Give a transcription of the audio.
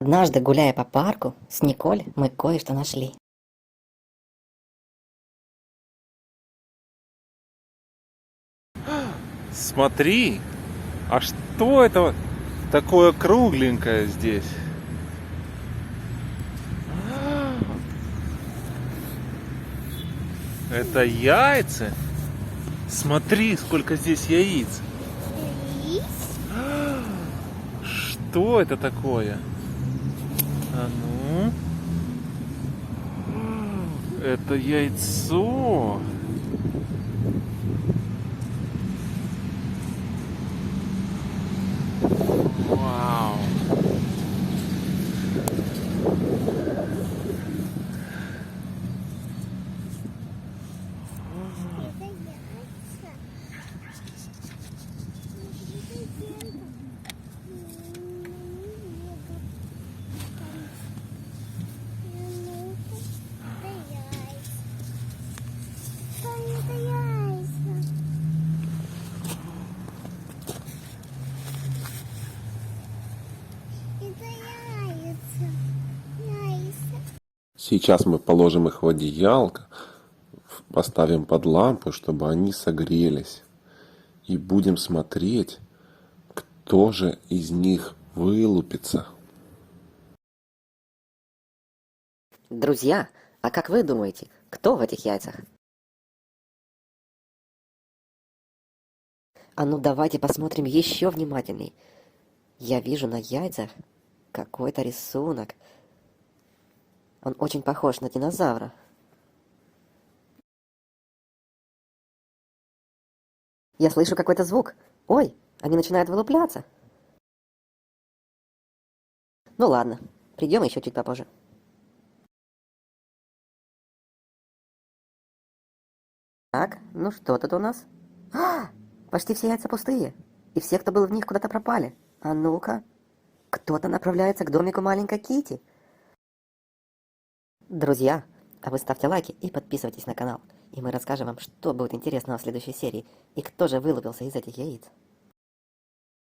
Однажды, гуляя по парку, с Николь мы кое-что нашли. Смотри, а что это такое кругленькое здесь? Это яйца? Смотри, сколько здесь яиц. Что это такое? А ну? Это яйцо. Сейчас мы положим их в одеялко, поставим под лампу, чтобы они согрелись. И будем смотреть, кто же из них вылупится. Друзья, а как вы думаете, кто в этих яйцах? А ну давайте посмотрим еще внимательней. Я вижу на яйцах какой-то рисунок. Он очень похож на динозавра. Я слышу какой-то звук. Ой, они начинают вылупляться. Ну ладно, придем еще чуть попозже. Так, ну что тут у нас? А, почти все яйца пустые. И все, кто был в них, куда-то пропали. А ну-ка. Кто-то направляется к домику маленькой Кити. Друзья, а вы ставьте лайки и подписывайтесь на канал. И мы расскажем вам, что будет интересного в следующей серии. И кто же вылупился из этих яиц.